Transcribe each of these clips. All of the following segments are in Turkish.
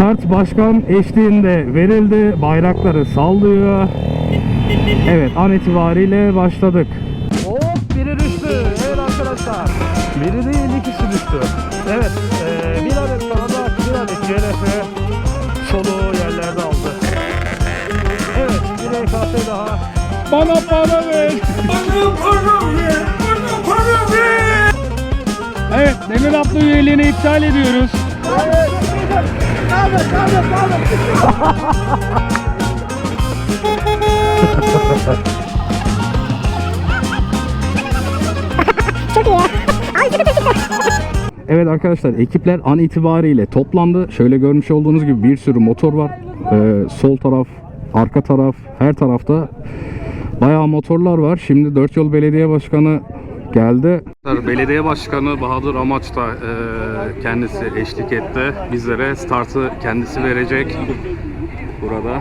Start başkan eşliğinde verildi. Bayrakları sallıyor. Evet an itibariyle başladık. Hop biri düştü. Evet arkadaşlar. Biri değil ikisi düştü. Evet eee, bir adet Kavada bir adet CLF soluğu yerlerde aldı. Evet bir EKS daha. Bana para ver. Evet Demir Abdü üyeliğini iptal ediyoruz. Çok iyi ya. Ay. Evet arkadaşlar ekipler an itibariyle toplandı. Şöyle görmüş olduğunuz gibi bir sürü motor var. Ee, sol taraf, arka taraf, her tarafta bayağı motorlar var. Şimdi Dört Yol Belediye Başkanı geldi. Belediye Başkanı Bahadır Amaç da e, kendisi eşlik etti. Bizlere startı kendisi verecek burada.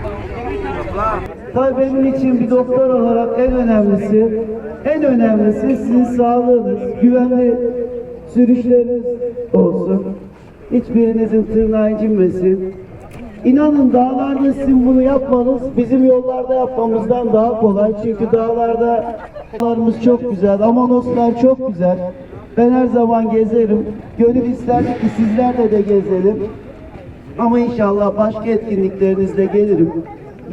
Tabii benim için bir doktor olarak en önemlisi, en önemlisi sizin sağlığınız, güvenli sürüşleriniz olsun. Hiçbirinizin tırnağı incinmesin. İnanın dağlarda sizin bunu yapmanız bizim yollarda yapmamızdan daha kolay. Çünkü dağlarda dağlarımız çok güzel, Amanoslar çok güzel. Ben her zaman gezerim. Gönül ister ki sizlerle de gezelim. Ama inşallah başka etkinliklerinizde gelirim.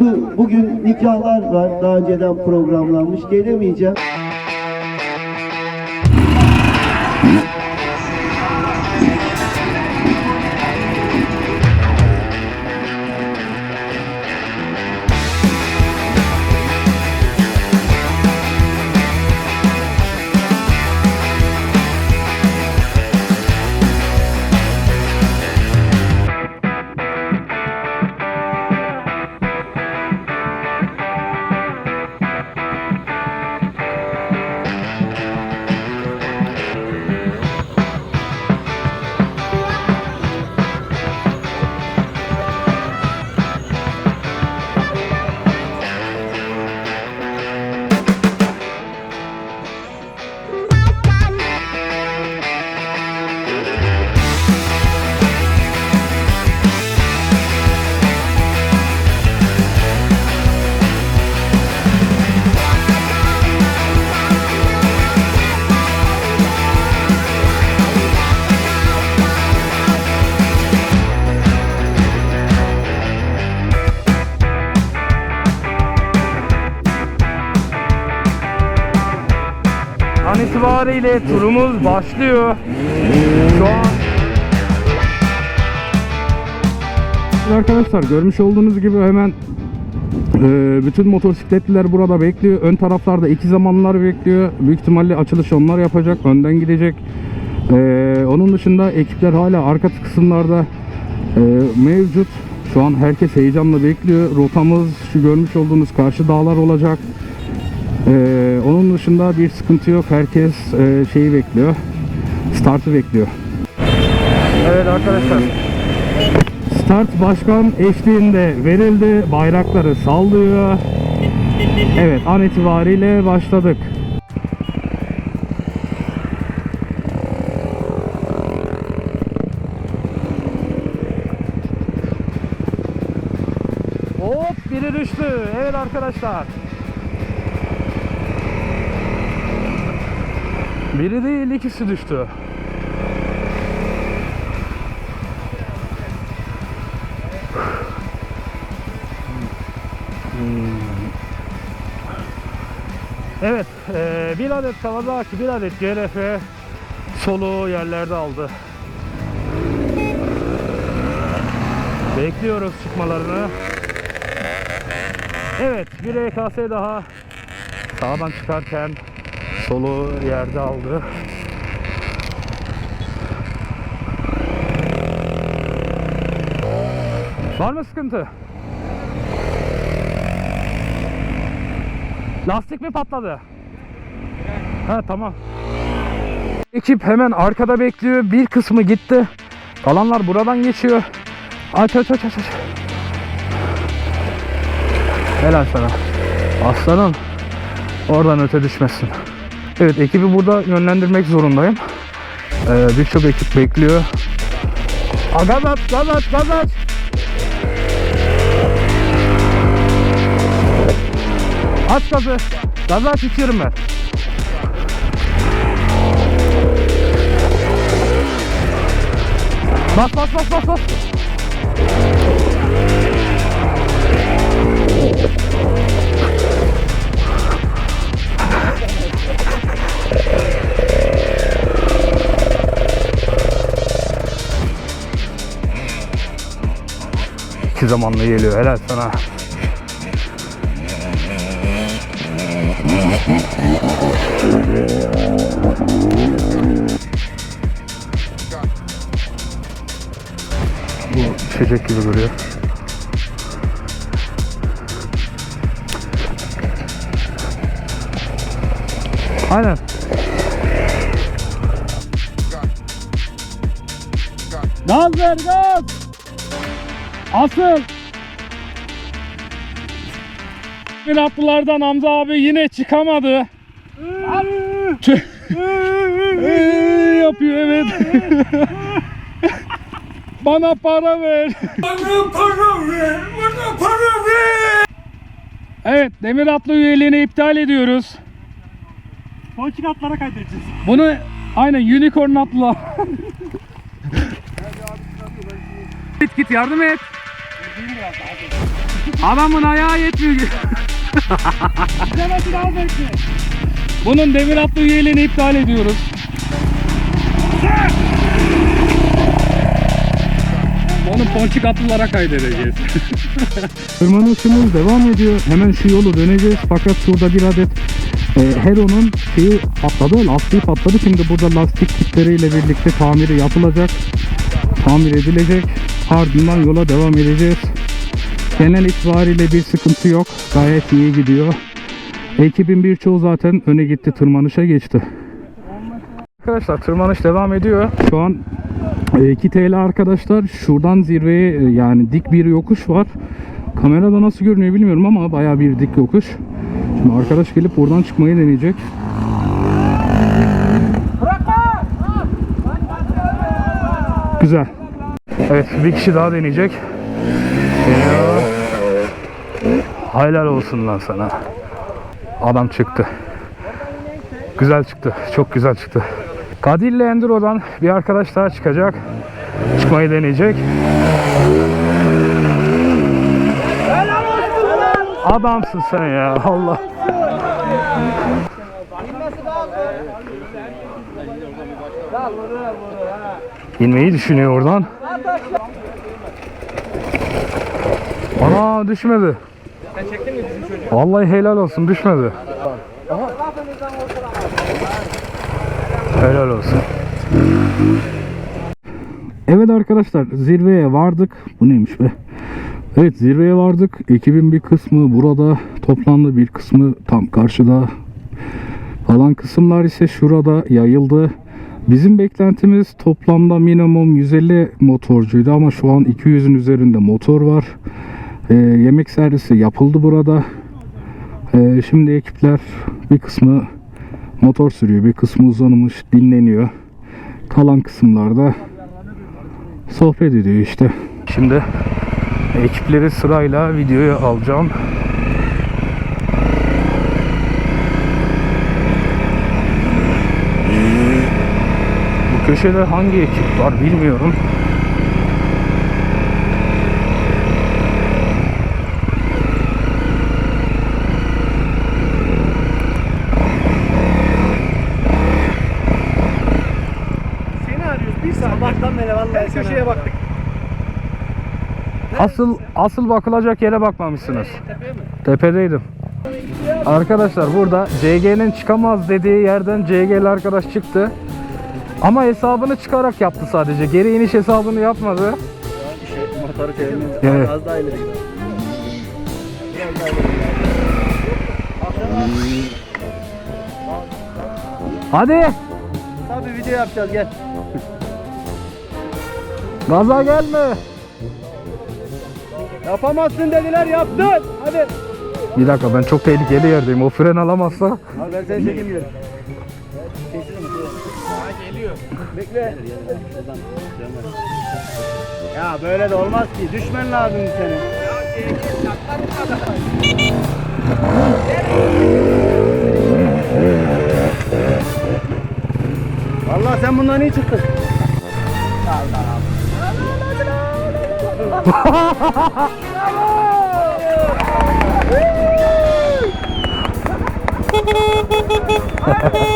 Bu, bugün nikahlar var. Daha önceden programlanmış. Gelemeyeceğim. İtibariyle turumuz başlıyor. Şu an Arkadaşlar görmüş olduğunuz gibi hemen e, bütün motosikletliler burada bekliyor. Ön taraflarda iki zamanlar bekliyor. Büyük ihtimalle açılış onlar yapacak. Önden gidecek. E, onun dışında ekipler hala arka kısımlarda e, mevcut. Şu an herkes heyecanla bekliyor. Rotamız şu görmüş olduğunuz karşı dağlar olacak. Ee, onun dışında bir sıkıntı yok. Herkes e, şeyi bekliyor. Startı bekliyor. Evet arkadaşlar. Start başkan eşliğinde verildi. Bayrakları sallıyor. Evet an itibariyle başladık. Hop biri düştü. Evet arkadaşlar. Biri değil ikisi düştü. Evet, eee, bir adet Kawasaki, bir adet CRF soluğu yerlerde aldı. Bekliyoruz çıkmalarını. Evet, bir EKS daha sağdan çıkarken soluğu yerde aldı. Var mı sıkıntı? Lastik mi patladı? Ha tamam. Ekip hemen arkada bekliyor. Bir kısmı gitti. Kalanlar buradan geçiyor. Aç aç aç. aç. Helal sana. Aslanım. Oradan öte düşmesin. Evet ekibi burada yönlendirmek zorundayım. Ee, Birçok ekip bekliyor. Aa, gaz at, gaz at, gaz at. At gazı. Gazı at itiyorum ben. Bas bas bas bas bas. İki zamanlı geliyor helal sana. Bu düşecek gibi duruyor. Aynen. Gaz ver gaz. Asıl. Bir atlılardan Hamza abi yine çıkamadı. Yapıyor evet. Bana para ver. Bana para ver. Bana para ver. Evet demir atlı üyeliğini iptal ediyoruz. Ponçik atlara kaydedeceğiz. Bunu aynen unicorn atla. git git yardım et. Adamın ayağı yetmiyor. Bunun demir atlı üyeliğini iptal ediyoruz. Onu ponçik atlılara kaydedeceğiz. Tırmanışımız devam ediyor. Hemen şu yolu döneceğiz. Fakat şurada bir adet e, Hero'nun şeyi patladı, lastiği patladı. Şimdi burada lastik kitleriyle birlikte tamiri yapılacak. Tamir edilecek. Ardından yola devam edeceğiz. Genel itibariyle bir sıkıntı yok. Gayet iyi gidiyor. Ekibin birçoğu zaten öne gitti, tırmanışa geçti. Arkadaşlar tırmanış devam ediyor. Şu an e, 2 TL arkadaşlar. Şuradan zirveye e, yani dik bir yokuş var. Kamerada nasıl görünüyor bilmiyorum ama baya bir dik yokuş. Şimdi arkadaş gelip buradan çıkmayı deneyecek. Güzel. Evet bir kişi daha deneyecek. Helal olsun lan sana. Adam çıktı. Güzel çıktı. Çok güzel çıktı. Kadir'le Enduro'dan bir arkadaş daha çıkacak. Çıkmayı deneyecek. Adamsın sen ya Allah. İnmeyi düşünüyor oradan. Ana düşmedi. Vallahi helal olsun düşmedi. Helal olsun. Evet arkadaşlar zirveye vardık. Bu neymiş be? Evet zirveye vardık. Ekibin bir kısmı burada toplandı. Bir kısmı tam karşıda. Kalan kısımlar ise şurada yayıldı. Bizim beklentimiz toplamda minimum 150 motorcuydu ama şu an 200'ün üzerinde motor var. Ee, yemek servisi yapıldı burada. Ee, şimdi ekipler bir kısmı motor sürüyor, bir kısmı uzanmış, dinleniyor. Kalan kısımlarda sohbet ediyor işte. Şimdi ekipleri sırayla videoya alacağım. Köşede hangi ekip var bilmiyorum. Seni arıyoruz. Bir saat. Sabahtan beri vallahi Her köşeye baktık. Asıl asıl bakılacak yere bakmamışsınız. Tepedeydim. Arkadaşlar burada CG'nin çıkamaz dediği yerden CG'li arkadaş çıktı. Ama hesabını çıkarak yaptı sadece. Geri iniş hesabını yapmadı. Motoru. Evet. Az daha ileri gidelim. Hadi Tabii video yapacağız gel. gaza gelme. Yapamazsın dediler yaptın. Hadi. Bir dakika ben çok tehlikeli yerdeyim. O fren alamazsa. Abi ben seni çekeyim. Bekle. Ya böyle de olmaz ki. Düşmen lazım senin. Vallahi sen bundan iyi çıktın.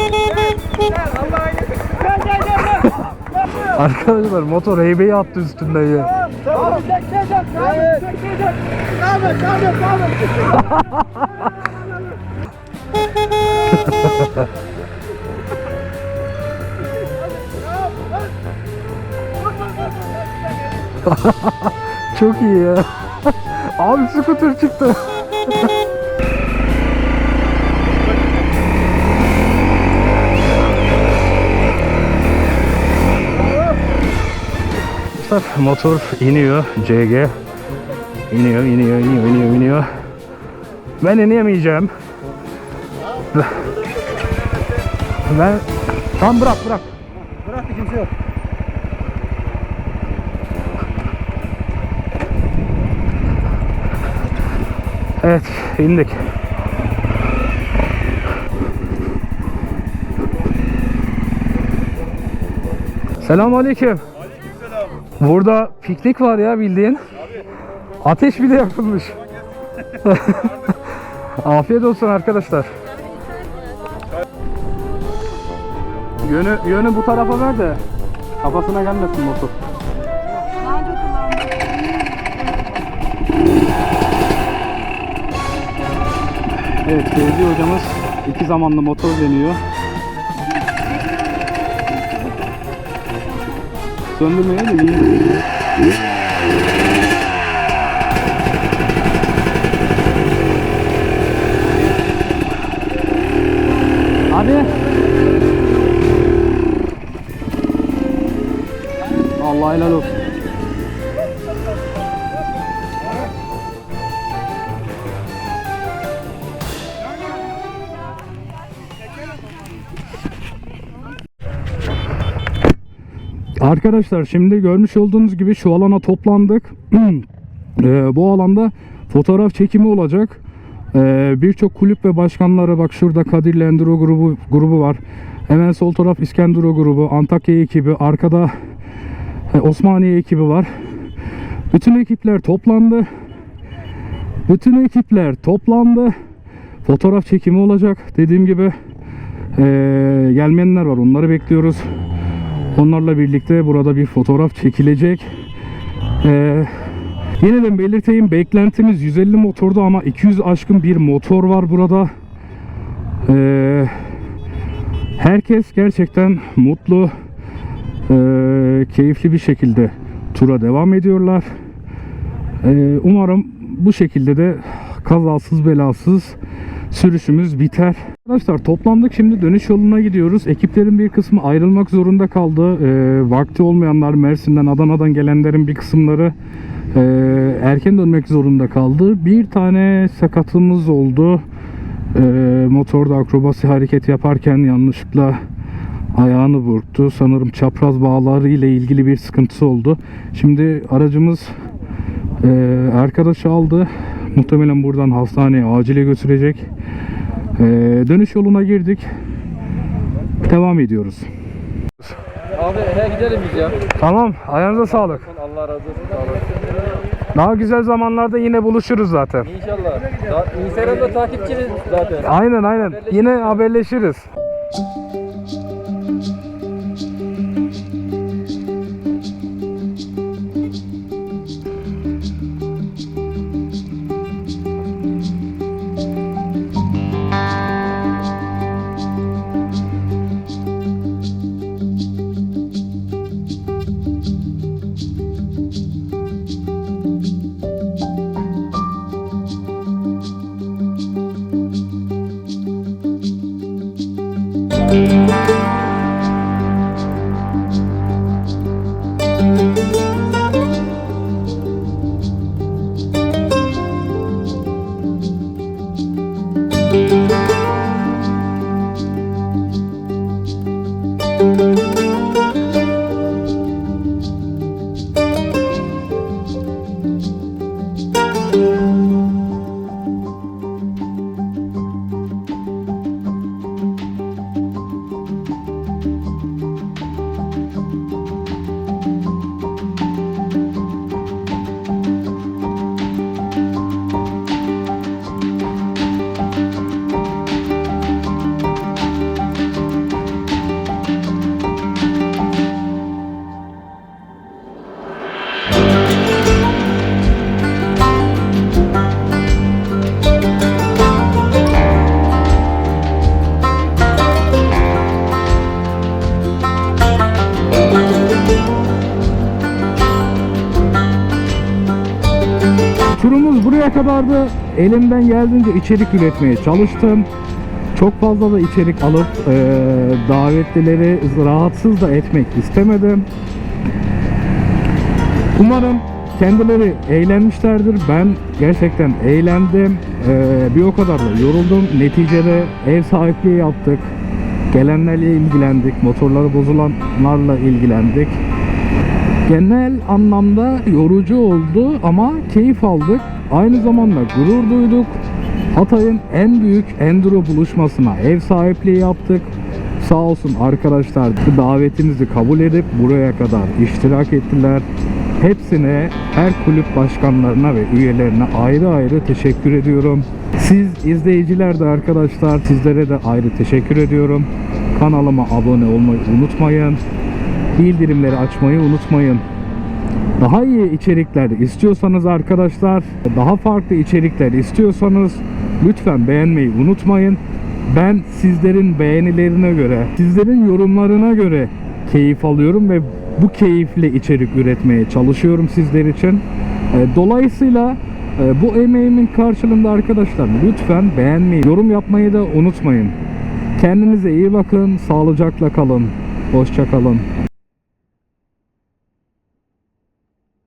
Arkadaşlar motor heybeyi attı üstünden ya. Tamam. Devam et, devam et, devam et. Çok iyi ya. Abi scooter çıktı. Arkadaşlar motor iniyor CG. İniyor, iniyor, iniyor, iniyor, iniyor. Ben inemeyeceğim. Ben... Tamam bırak bırak. Bıraktı kimse yok. Evet indik. Selam aleyküm. Burada piknik var ya bildiğin. Ateş bile yakılmış. Afiyet olsun arkadaşlar. Yönü, yönü bu tarafa ver de kafasına gelmesin motor. Evet Fevzi hocamız iki zamanlı motor deniyor. Söndürmeye de iyi. Hadi. Allah helal olsun. Arkadaşlar şimdi görmüş olduğunuz gibi şu alana toplandık. Ee, bu alanda fotoğraf çekimi olacak. Ee, Birçok kulüp ve başkanları bak şurada Kadirli Enduro grubu grubu var. Hemen sol taraf İskenduro grubu, Antakya ekibi, arkada e, Osmaniye ekibi var. Bütün ekipler toplandı. Bütün ekipler toplandı. Fotoğraf çekimi olacak. Dediğim gibi ee, gelmeyenler var. Onları bekliyoruz. Onlarla birlikte burada bir fotoğraf çekilecek. Ee, yeniden belirteyim beklentimiz 150 motordu ama 200 aşkın bir motor var burada. Ee, herkes gerçekten mutlu, ee, keyifli bir şekilde tura devam ediyorlar. Ee, umarım bu şekilde de kazasız belasız sürüşümüz biter. Arkadaşlar toplandık şimdi dönüş yoluna gidiyoruz. Ekiplerin bir kısmı ayrılmak zorunda kaldı. Ee, vakti olmayanlar Mersin'den Adana'dan gelenlerin bir kısımları e, erken dönmek zorunda kaldı. Bir tane sakatımız oldu. Ee, motorda akrobasi hareket yaparken yanlışlıkla ayağını burktu. Sanırım çapraz bağları ile ilgili bir sıkıntısı oldu. Şimdi aracımız e, arkadaşı aldı. Muhtemelen buradan hastaneye acile götürecek. Ee, dönüş yoluna girdik. Devam ediyoruz. Abi he gidelim biz ya. Tamam, ayağınıza sağlık. Allah razı olsun. Sağ. Daha güzel zamanlarda yine buluşuruz zaten. İnşallah. Da, Instagram'da takipçiniz zaten. Aynen aynen. Yine haberleşiriz. Música Turumuz buraya kadardı. Elimden geldiğince içerik üretmeye çalıştım. Çok fazla da içerik alıp eee, davetlileri rahatsız da etmek istemedim. Umarım kendileri eğlenmişlerdir. Ben gerçekten eğlendim. Ee, bir o kadar da yoruldum. Neticede ev sahipliği yaptık. Gelenlerle ilgilendik. Motorları bozulanlarla ilgilendik. Genel anlamda yorucu oldu ama keyif aldık. Aynı zamanda gurur duyduk. Hatay'ın en büyük enduro buluşmasına ev sahipliği yaptık. Sağ olsun arkadaşlar davetimizi kabul edip buraya kadar iştirak ettiler. Hepsine, her kulüp başkanlarına ve üyelerine ayrı ayrı teşekkür ediyorum. Siz izleyiciler de arkadaşlar sizlere de ayrı teşekkür ediyorum. Kanalıma abone olmayı unutmayın. Bildirimleri açmayı unutmayın. Daha iyi içerikler istiyorsanız arkadaşlar, daha farklı içerikler istiyorsanız lütfen beğenmeyi unutmayın. Ben sizlerin beğenilerine göre, sizlerin yorumlarına göre keyif alıyorum ve bu keyifle içerik üretmeye çalışıyorum sizler için. E, Dolayısıyla e, bu emeğimin karşılığında arkadaşlar lütfen beğenmeyi, yorum yapmayı da unutmayın. Kendinize iyi bakın, sağlıcakla kalın. Hoşça kalın.